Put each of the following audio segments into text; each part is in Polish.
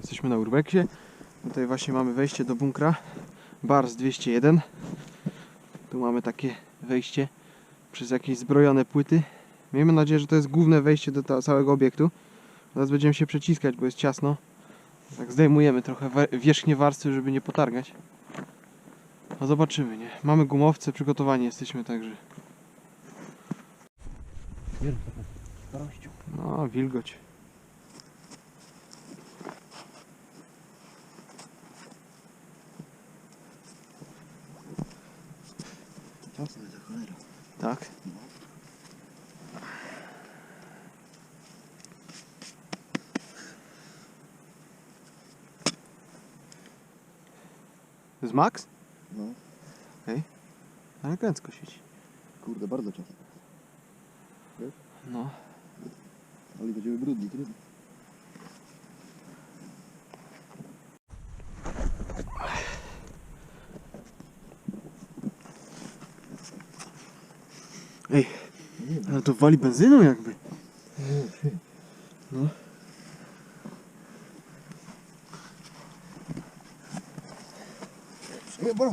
Jesteśmy na Urbexie. Tutaj właśnie mamy wejście do bunkra. Bars 201. Mamy takie wejście przez jakieś zbrojone płyty. Miejmy nadzieję, że to jest główne wejście do całego obiektu. Teraz będziemy się przeciskać, bo jest ciasno. Tak zdejmujemy trochę wierzchnie warstwy, żeby nie potargać. No zobaczymy, nie? Mamy gumowce, przygotowani jesteśmy także. No, wilgoć. Ciasno za cholera. Tak? To jest max? No, Ale prędko siedzi. kurde, bardzo ciasno. No. Ale będziemy brudni, trudno. Ej, ale to wali benzyną jakby. No. Ty. Dobra,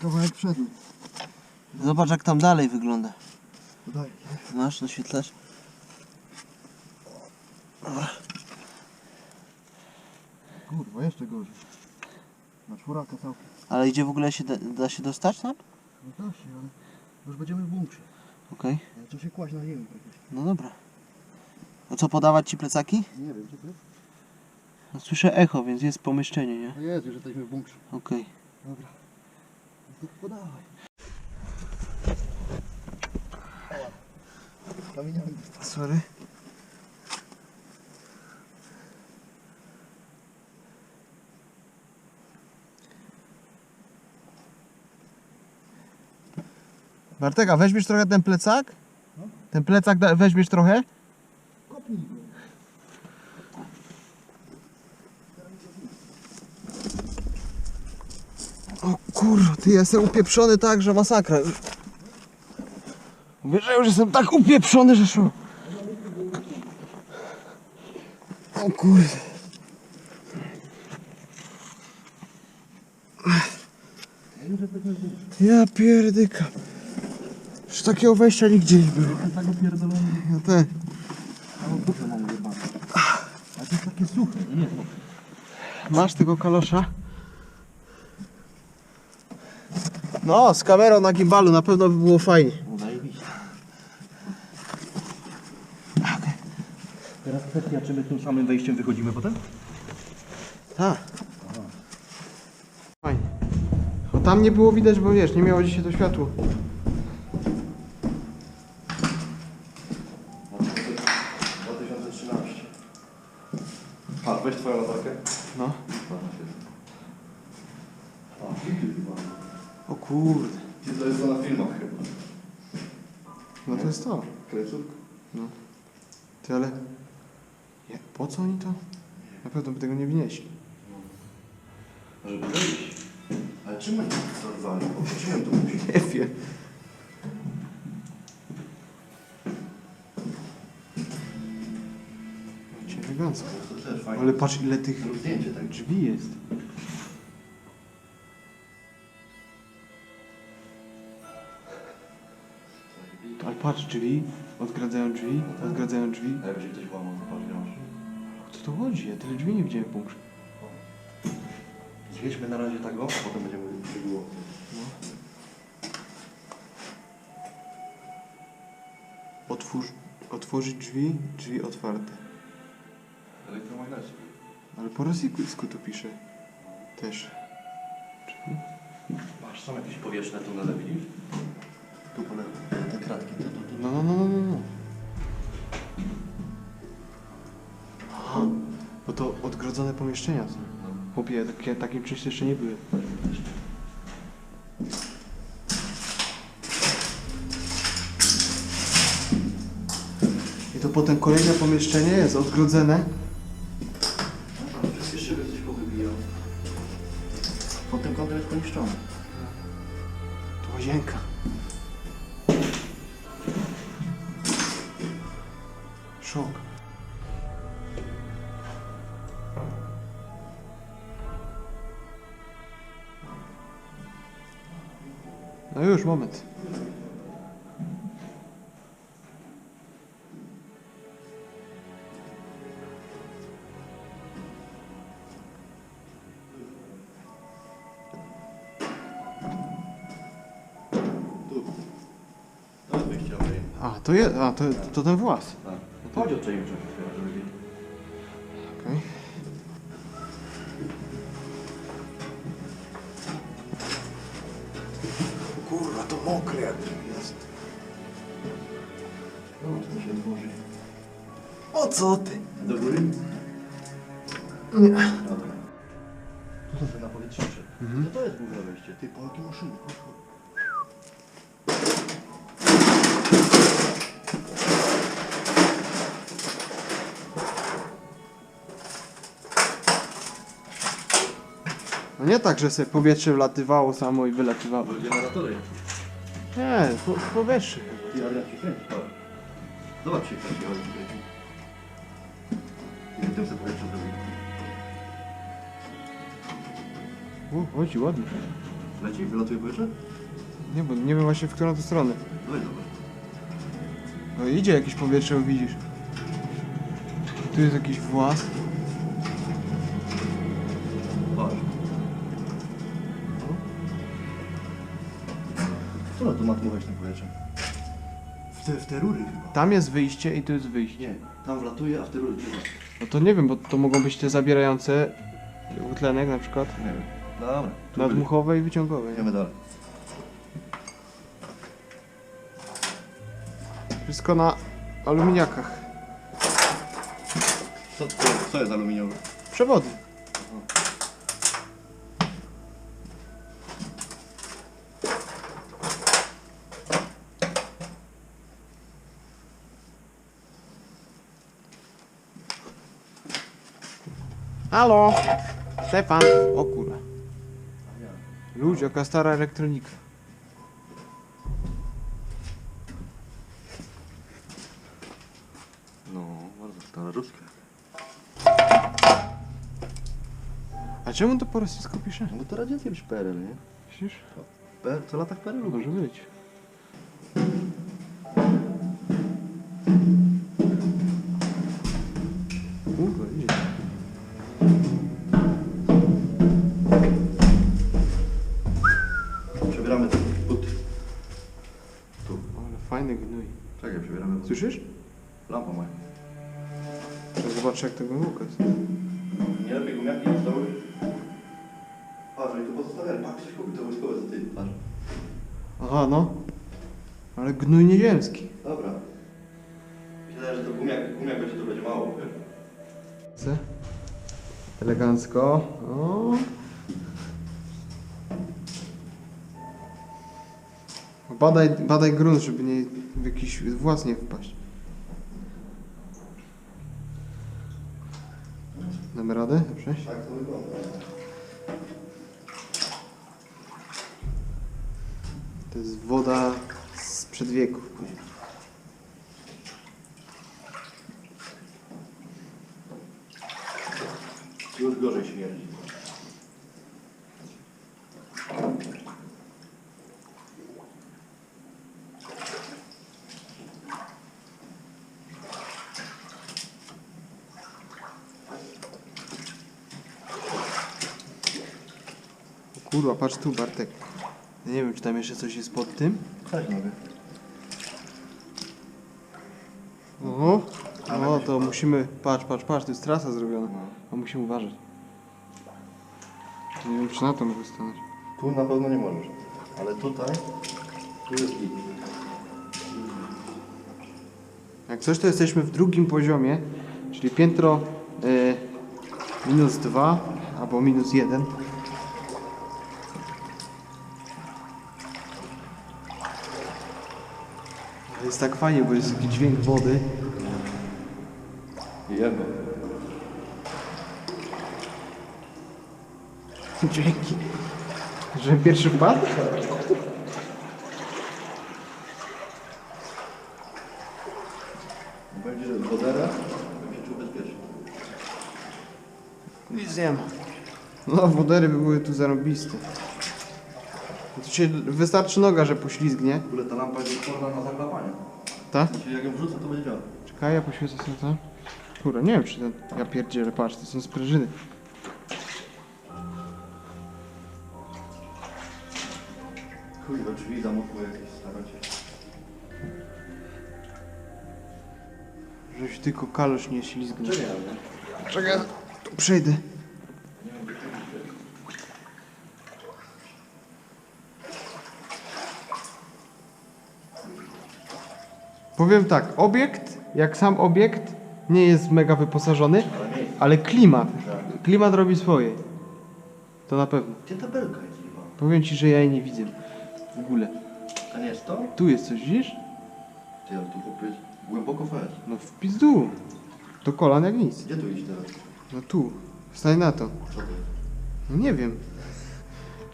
kawałek. Zobacz jak tam dalej wygląda. Daj. Masz doświetlacz? Kurwa, jeszcze gorzej. Na czworaka całkiem. Ale gdzie w ogóle się da, da się dostać tam? No da się, ale już będziemy w bunkrze. Okej, Ale Trzeba się kłaść na praktycznie. no dobra. A co, podawać ci plecaki? Nie wiem, gdzie to jest? No, słyszę echo, więc jest pomieszczenie, nie? No jest, już jesteśmy w bunkrze. Okej. Dobra. No to podawaj. Kamieniami. Sorry. Bartek, a weźmiesz trochę ten plecak? No. Ten plecak da- weźmiesz trochę? Kopnij go. O kurwa, ty jestem upieprzony tak, że masakra. Wiesz, że już jestem tak upieprzony, że szło. O kurde. Ja pierdyka. Już takiego wejścia nigdzie nie było. Tego pierdolony. Ja no dupę mam jebane. A to jest takie suche, nie? Masz tego kalosza? No, z kamerą na gimbalu na pewno by było fajnie. No zajebiście. Teraz kwestia, czy my tym samym wejściem wychodzimy potem? Tak. Fajnie. Bo tam nie było widać, bo wiesz, nie miało dzisiaj to światło. A, weź twoją latarkę. No. O kurde. To jest to na filmach chyba. No to jest to. Kręcówka. Ty ale... Jak, po co oni to? Na pewno by tego nie wnieśli. Żeby wyjść. Ale czym oni to wprowadzali? Czym to musi? Nie wiem. Ale patrz ile tych Zrób zdjęcie tak. drzwi jest. Ale patrz, drzwi, odgradzają drzwi, odgradzają drzwi. A jak się ktoś to patrz, nie masz. O co to chodzi? Ja tyle drzwi nie widziałem w bunkrze. Zjedźmy na razie tego, a potem będziemy szczegółowo. Otwórz, otworzyć drzwi, drzwi otwarte. Ale po rosyjsku to pisze. Też. Patrz, są jakieś powietrzne tunele, widzisz? Tu po lewo. Te kratki, to, to, to. No, no, no, no, no, no. Aha, bo to odgrodzone pomieszczenia są. Chłopie, takie, takim czymś jeszcze nie byłem. I to potem kolejne pomieszczenie jest odgrodzone. No już, moment. A, to jest, a, to, to ten włas. Tak. Chodź odczajmy czymś, co ty? Do góry? Nie. Dobra. Tu są te napowietrzycze. Mhm. Co to jest główne wejście? Ty, po jakie maszyny? Chodź, chodź. No nie tak, że sobie powietrze wlatywało samo i wylatywało. Generatory. Nie, po, powietrze. Ty, ale jak się kręci, chodź. Zobacz się kręci, chodź. się kręci. I tym sobie powietrze zrobił. O, chodzi ładnie. Leci? Wylatuje powietrze? Nie, bo nie wiem właśnie w którą to stronę. Weź zobacz. No idzie jakieś powietrze, widzisz. Tu jest jakiś włas. Patrz. Na to ma dmuchać tym powietrzem? W te, w te rury chyba. Tam jest wyjście i tu jest wyjście. Nie, tam wlatuje, a w te rury ma. No to nie wiem, bo to mogą być te zabierające utlenek na przykład. Nie wiem. Dobra. tu Nadmuchowe i wyciągowe. byli. nie? Idziemy dalej. Wszystko na aluminiakach. Co, co, co jest aluminiowe? Przewody. Halo! Stefan! O kurwa. Ludzie, jaka stara elektronika. No, bardzo stara ruska. A czemu to po rosyjsku pisze? No bo to radzieckie być PRL, nie? Myślisz? P, co latach PRL lubi. Może być. Słyszysz? Lampa moja. To zobacz jak to głęboko jest. Nie lepiej gumiaki niż doły. Patrz, oni tu pozostawiali. Patrz, coś kupił, to wojskowe za ty. Patrz. Aha, no. Ale gnój nieziemski. Dobra. Myślałem, że to gumiak, gumiak będzie, to będzie mało. Co? Elegancko. O. Badaj, badaj grunt, żeby nie w jakiś włas nie wpaść. Damy radę? Dobrze? Tak to wygląda. To jest woda sprzed wieków. Już gorzej śmierdzi. Kurwa, patrz tu Bartek. Ja nie wiem, czy tam jeszcze coś jest pod tym. Tak mogę. Oho. No to musimy, patrz, patrz, patrz, tu jest trasa zrobiona. A musimy uważać. Nie wiem, czy na to może stanąć. Tu na pewno nie możesz. Ale tutaj, tu jest git. Jak coś, to jesteśmy w drugim poziomie, czyli piętro y, minus 2 albo minus 1. Jest tak fajnie, bo jest taki dźwięk wody. Jeba. Dzięki. Że pierwszy wpadł? Będzie, że wodera, czuł bezpiecznie. Nic nie ma. No, wodery by były tu zarobiste. Tu się wystarczy noga, że poślizgnie. W ogóle ta lampa jest odporna na. Znaczy jak ją wrzucę, to będzie działać. Czekaj, ja poświecę sobie to. Kurde, nie wiem czy ten... Ja pierdzielę, patrz, to są sprężyny. Kurwa, drzwi zamokłe jakieś staracie. Żeś tylko kalosz nie ślizgnął. Czekaj, ale... Czekaj, tu przejdę. Powiem tak, obiekt, jak sam obiekt, nie jest mega wyposażony, ale klimat, klimat robi swoje. To na pewno. Gdzie tabelka jest chyba? Powiem ci, że ja jej nie widzę. W ogóle. To nie jest to? Tu jest coś, widzisz? Ty, ale tu chłopie głęboko fest. No w pizdu. To kolan jak nic. Gdzie tu iść teraz? No tu. Stań na to. Co to jest? No nie wiem.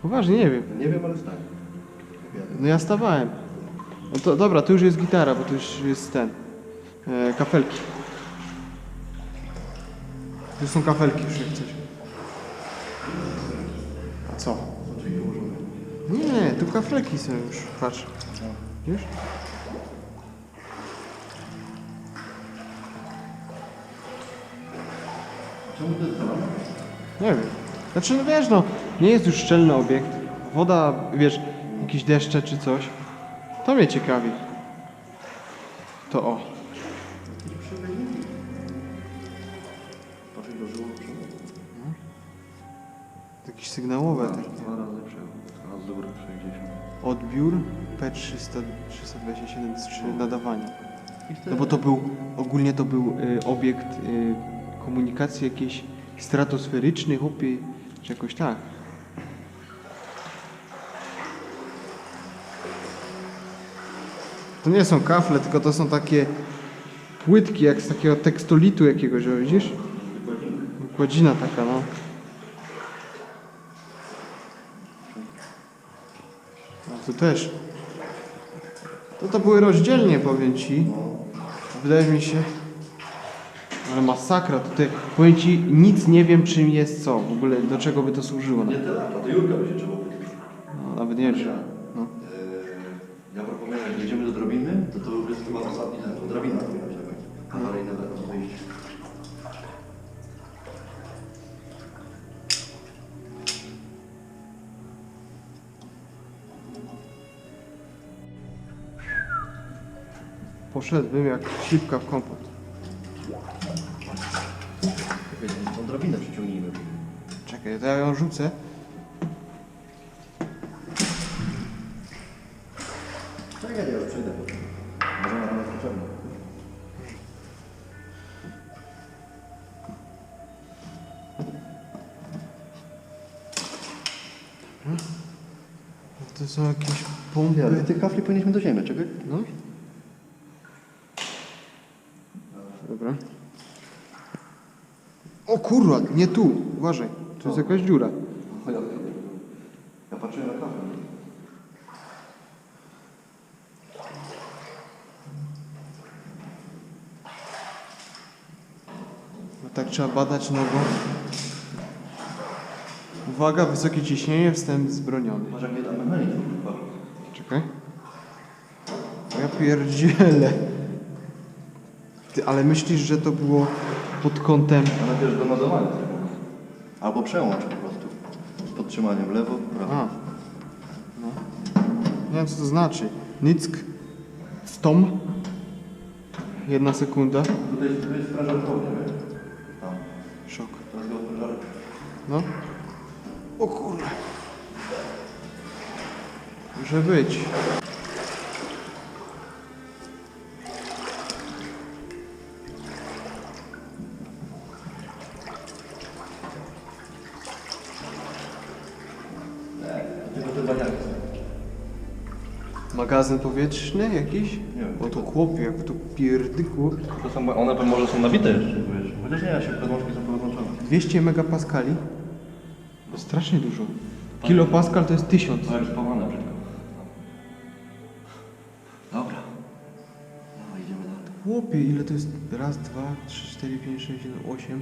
Poważnie nie wiem. Nie wiem, ale stań. No ja stawałem. No to dobra, tu już jest gitara, bo tu już jest ten. E, kafelki. Tu są kafelki już jak coś. A co? Nie, tu kafelki są już. Patrz. Już? Czemu to jest? Nie wiem. Znaczy, no wiesz, no, nie jest już szczelny obiekt. Woda, wiesz, jakieś deszcze czy coś. To mnie ciekawi. To o. Przodu. Jakieś sygnałowe takie. Dwa razy przełom. Azur 60. Odbiór P300, 327 3 nadawanie. No bo to był, ogólnie to był y, obiekt y, komunikacji jakiejś stratosferycznej, chłopie, czy jakoś tak. To nie są kafle, tylko to są takie płytki, jak z takiego tekstolitu jakiegoś, o, widzisz? Kładzina taka, no. A tu też. To to były rozdzielnie, powiem ci. Wydaje mi się. Ale masakra tutaj. Powiem ci, nic nie wiem czym jest co. W ogóle do czego by to służyło. Nie to Jurka by się trzeba. No, nawet nie wiem. Poszedłbym jak śliwka w kompot. Czekaj, tą drabinę przyciągnijmy. Czekaj, to ja ją rzucę. Czekaj, ja już przyjdę. Może na nas potrzebne. To są jakieś Nie, ale pompy. tych kafli powinniśmy do ziemi, czekaj. No. Dobra. O kurwa, nie tu. Uważaj. Tu jest jakaś dziura. Ja patrzyłem na kafel. No tak trzeba badać nogą. Uwaga, wysokie ciśnienie, wstęp zbroniony. Masz jakie tam chyba. Czekaj. Ja pierdzielę. Ty, ale myślisz, że to było pod kątem... A najpierw do nadawania. Albo przełącz po prostu. Z podtrzymaniem lewo, prawo. A. No. Nie wiem, co to znaczy. Nick. Stom. Jedna sekunda. Tutaj jest, tutaj jest strażar południe, wiesz? Tam. Szok. Teraz go strażarek. No. O kurwa. Może być. Magazyn powietrzny jakiś? Nie wiem. O to chłopie, jak to pierdykło. To są, one by może są nabite jeszcze, wiesz. Chociaż nie, ja się podłączki są podłączone. 200 megapaskali? To strasznie dużo. Kilopascal to jest 1000. To jest brzydko. Dobra. No, idziemy dalej. Chłopie, ile to jest? Raz, dwa, trzy, cztery, pięć, sześć, siedem, osiem,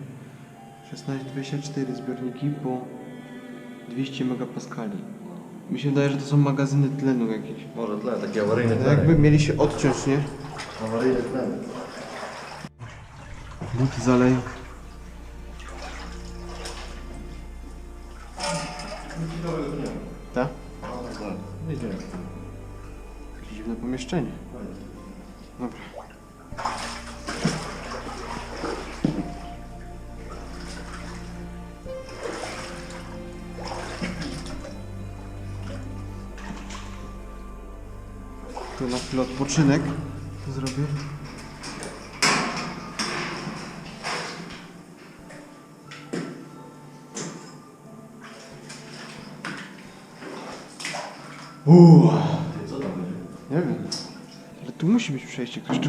16, 24 zbiorniki po 200 megapaskali. Mi się wydaje, że to są magazyny tlenu jakieś. Może tle, taki awaryjny No tlen. jakby mieli się odciąć, nie? Awaryjny tlen. Buty zalej. Tak? Nie idziemy. Jakieś dziwne pomieszczenie. Dobra. Odpoczynek zrobię. Uuu. Co tam będzie? Nie wiem. Ale tu musi być przejście. Ktoś tu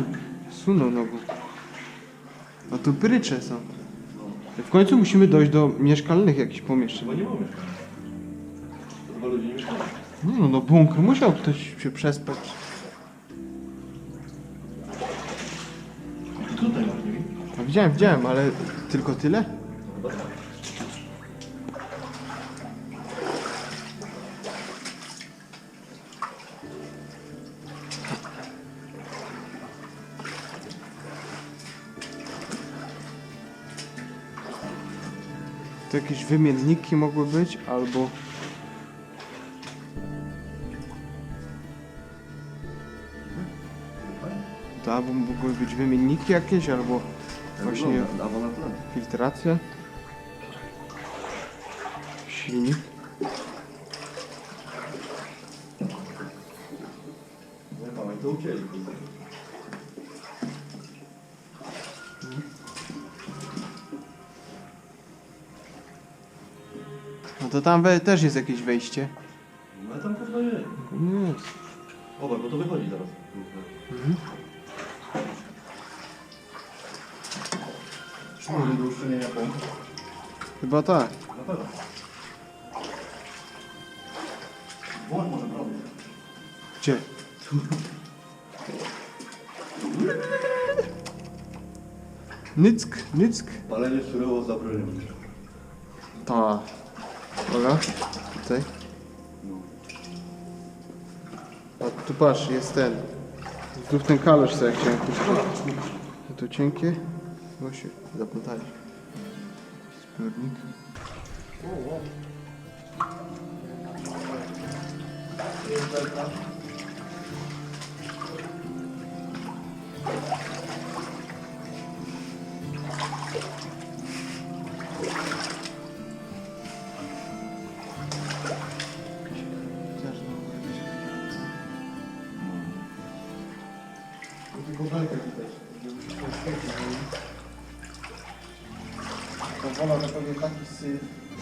sunął nogą. A tu prycze są. W końcu musimy dojść do mieszkalnych jakichś pomieszczeń. Bo nie mamy. To chyba ludzie nie mieszkają. Nie no, no bunkr. Musiał ktoś się przespać. Widziałem, widziałem, ale tylko tyle? Tak. To jakieś wymienniki mogły być, albo... To albo mogły być wymienniki jakieś, albo właśnie na tlen. filtracja. Silnik. Nie mamy, to ucięli. No to tam we, też jest jakieś wejście. No tam pewno jest. Nie jest. Obaj, bo to wychodzi zaraz. Szmury do uszczelnienia pomp. Chyba tak. Na pewno. Włącz może prawo. Gdzie? Nyck, nyck. Palenie surowo zabronione. Ta. Uwaga. Tutaj. A tu patrz, jest ten. Tu w ten kalusz sobie chciałem puścić. A tu cienkie. Właśnie, zaplątali. Zbiornik. Też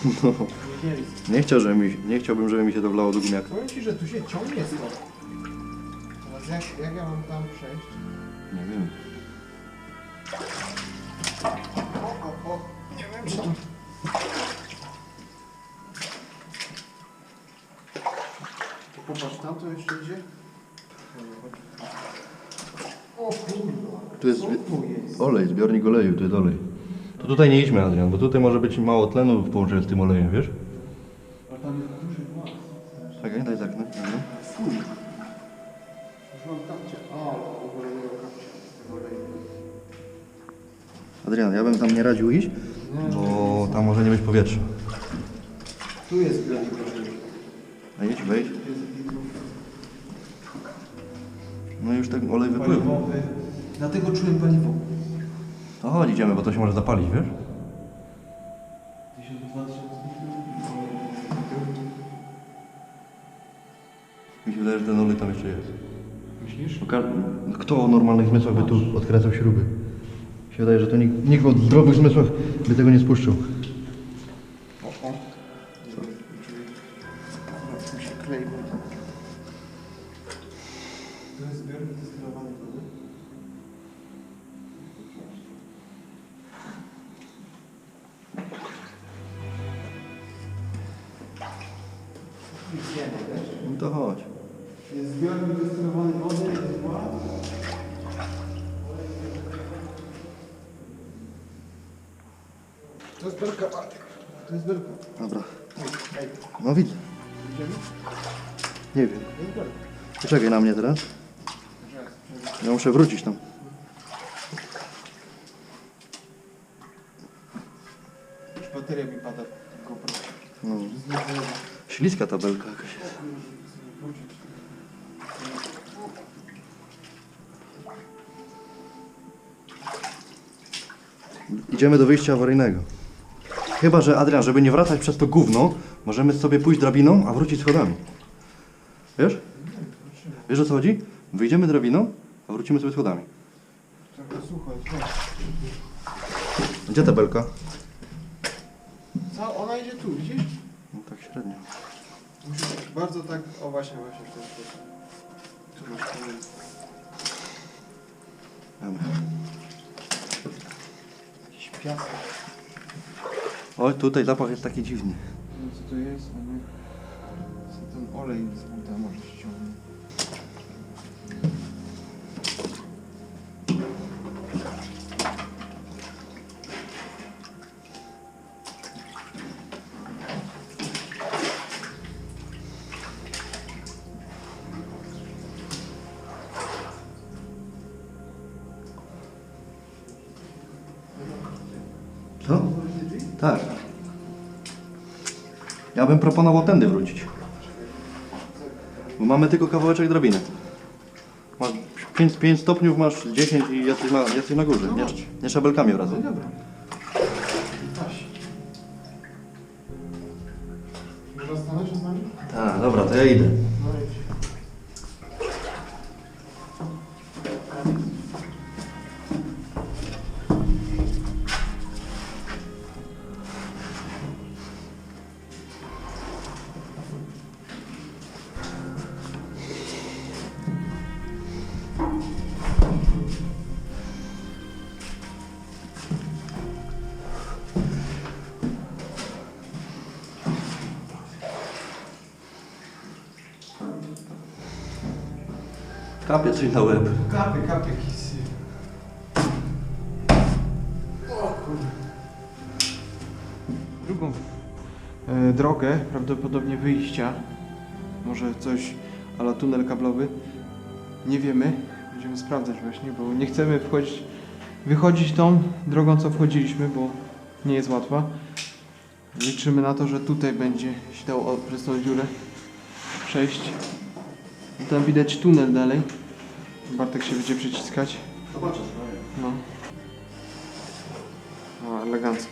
Nieziemski. Nie, chciał, żeby mi, nie chciałbym, żeby mi się to wlało do gumiaka. Powiem Ci, że tu się ciągnie stąd. Teraz jak, jak ja mam tam przejść? Nie wiem. O, o, o. Nie wiem, czy. To popatrz, tam to jeszcze idzie? O kurwa. Tu jest tu jest? olej, zbiornik oleju, tu jest olej. Tutaj nie idźmy, Adrian, bo tutaj może być mało tlenu w połączeniu z tym olejem, wiesz? A tam jest duży głaz. Czekaj, daj tak, no. Już mam kapcie. O, ogólnie kapcie. Adrian, ja bym tam nie radził iść, bo tam może nie być powietrza. Tu jest. A idź, wejdź. No już ten olej wypływa. Paliwowy. Dlatego czułem paliwo. To chodź, idziemy, bo to się może zapalić, wiesz? 1200 Mi się wydaje, że ten olej tam jeszcze jest. Myślisz? Kto o normalnych zmysłach by tu odkręcał śruby? Mi się wydaje, że to nikt, nikt o zdrowych zmysłach by tego nie spuszczał. To jest belka. Dobra. No widzę. Nie wiem. Poczekaj na mnie teraz. Ja muszę wrócić tam. Już bateria mi pada. GoPro. No. Śliska ta belka jakaś jest. Idziemy do wyjścia awaryjnego. Chyba, że Adrian, żeby nie wracać przez to gówno, możemy sobie pójść drabiną, a wrócić schodami. Wiesz? Wiesz o co chodzi? Wyjdziemy drabiną, a wrócimy sobie schodami. Gdzie ta belka? Co? Ona idzie tu, widzisz? No tak średnio. Musisz bardzo tak... O właśnie, właśnie w ten sposób. Tu masz. Jakiś piasek. Oj, tutaj zapach jest taki dziwny. Wiem co to jest, ale... Co ten olej z Tak. Ja bym proponował tędy wrócić. Bo mamy tylko kawałeczek drabiny. Masz 5, 5 stopniów, masz 10 i jesteś na, jesteś na górze. Nie, nie trzeba belkami wracać. No dobra. Może stanąć z nami? Tak, dobra, to ja idę. Coś na łeb. Kapy, kapy kisy. O kurde. Drugą e, drogę, prawdopodobnie wyjścia, może coś ala tunel kablowy, nie wiemy. Będziemy sprawdzać właśnie, bo nie chcemy wchodzić, wychodzić tą drogą, co wchodziliśmy, bo nie jest łatwa. Liczymy na to, że tutaj będzie się dało przez tą dziurę przejść. Tam widać tunel dalej. Bartek się będzie przyciskać. Zobaczę. No. O, elegancko.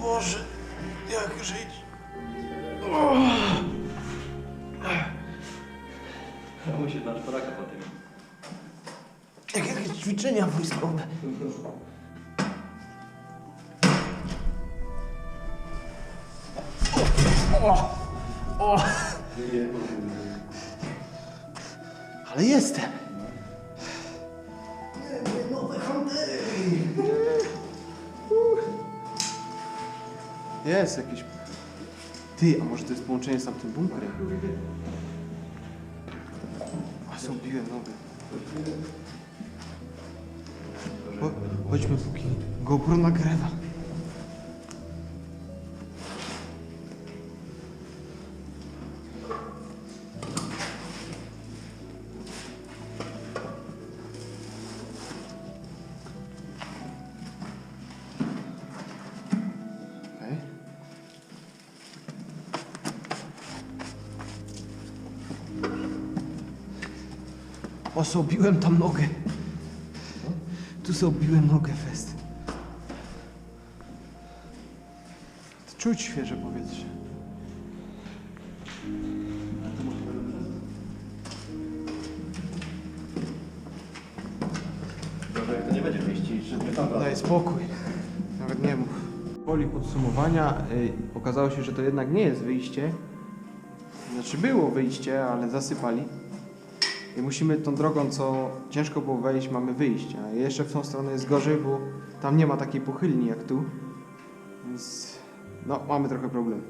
Boże, jak żyć? Musi na szparaka po tym. Jak jakieś ćwiczenia wojskowe. O! O! Ale jestem. Jest jakieś... Ty, a może to jest połączenie z tamtym bunkrem? A zrobiłem nowy. Cho- Chodźmy póki GoPro nagrywa. Osobiłem tam nogę. Tu zrobiłem nogę fest. Czuć świeże powietrze. Gorzej to nie będzie mieścić, żeby tam Daj spokój. Nawet nie mów. Woli podsumowania y, okazało się, że to jednak nie jest wyjście. Znaczy było wyjście, ale zasypali. I musimy tą drogą, co ciężko było wejść, mamy wyjść. A jeszcze w tą stronę jest gorzej, bo tam nie ma takiej pochylni jak tu. Więc no, mamy trochę problem.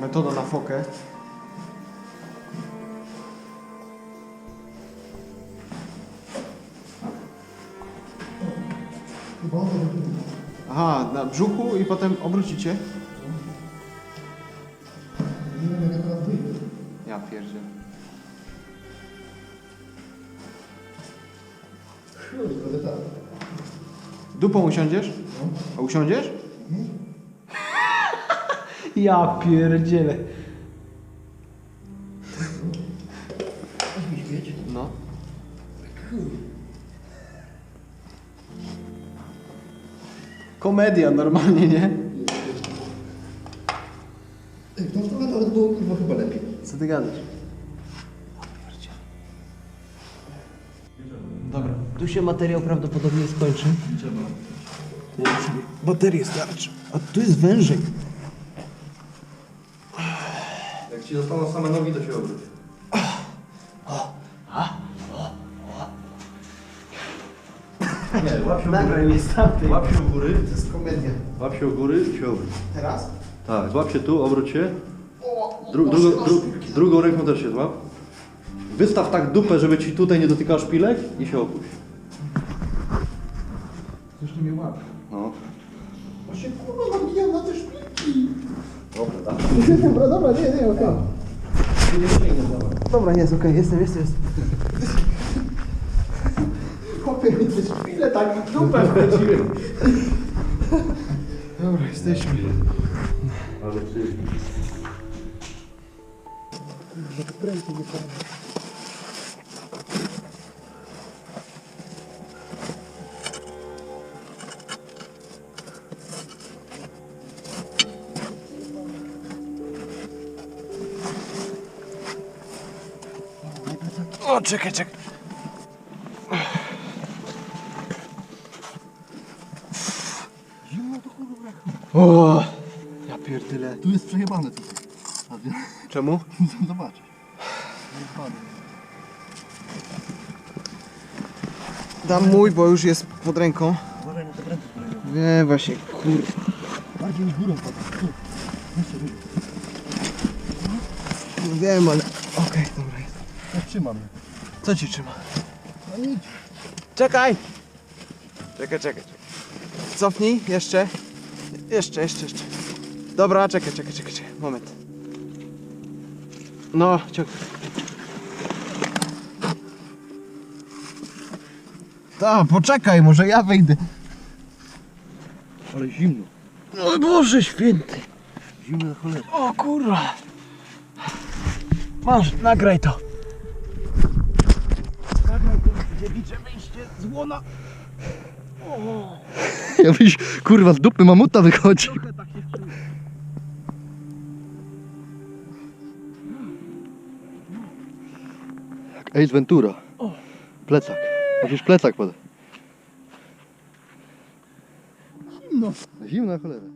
Metoda na fokę. Aha, na brzuchu i potem obrócicie. Ja pierdzielę. Dupą usiądziesz? A usiądziesz? Ja pierdzielę. No. Komedia normalnie, nie? To trochę nawet było kurwa chyba lepiej. Co ty gadasz? Dobra, tu się materiał prawdopodobnie skończy. Ja sobie baterię starczy. A tu jest wężyk. Jak ci zostaną same nogi, to się obróć. Nie, łap się u góry. mnie z tamtej. Łap się u góry. To jest komedia. Łap się u góry i się obróć. Teraz? Tak, złap się tu, obróć się. Dru, drugą, dru, drugą ręką też się złap. Wystaw tak dupę, żeby ci tutaj nie dotykał szpilek i się opuść. Nie mnie łap. No. Bo się kurwa nabijam na te szpilki. Dobra, tak. Dobra, dobra, nie, nie, okej. Dobra, jest okej, jestem, jestem, jestem. Chłopie mi te szpile tak w dupę wchodziły. Dobra, jesteśmy. Ale ty... O, czekaj, czekaj. O, ja pierdyle. Tu jest przejebane tutaj. Czemu? Zobacz. Dam mój, bo już jest pod ręką. Wiem właśnie, kur... Bardziej niż górą padł. Wyżej. Wiem, ale... Okej, dobra jest. Ja trzymam. Co ci trzyma? No nic. Czekaj! Czekaj, czekaj, czekaj. Cofnij, jeszcze. Jeszcze, jeszcze, jeszcze. Dobra, czekaj, czekaj, czekaj, czekaj. Moment. No, ciągnij. Ta, poczekaj, może ja wejdę. Ale zimno. O Boże święty. Zimno na cholerę. O kurwa. Masz, nagraj to. Nagraj dziewicze wyjście z łona. Jakbyś kurwa z dupy mamuta wychodzi. Trochę tak się czuję. Ace Ventura. Plecak. Musisz plecak podać. Zimno. Zimna cholera.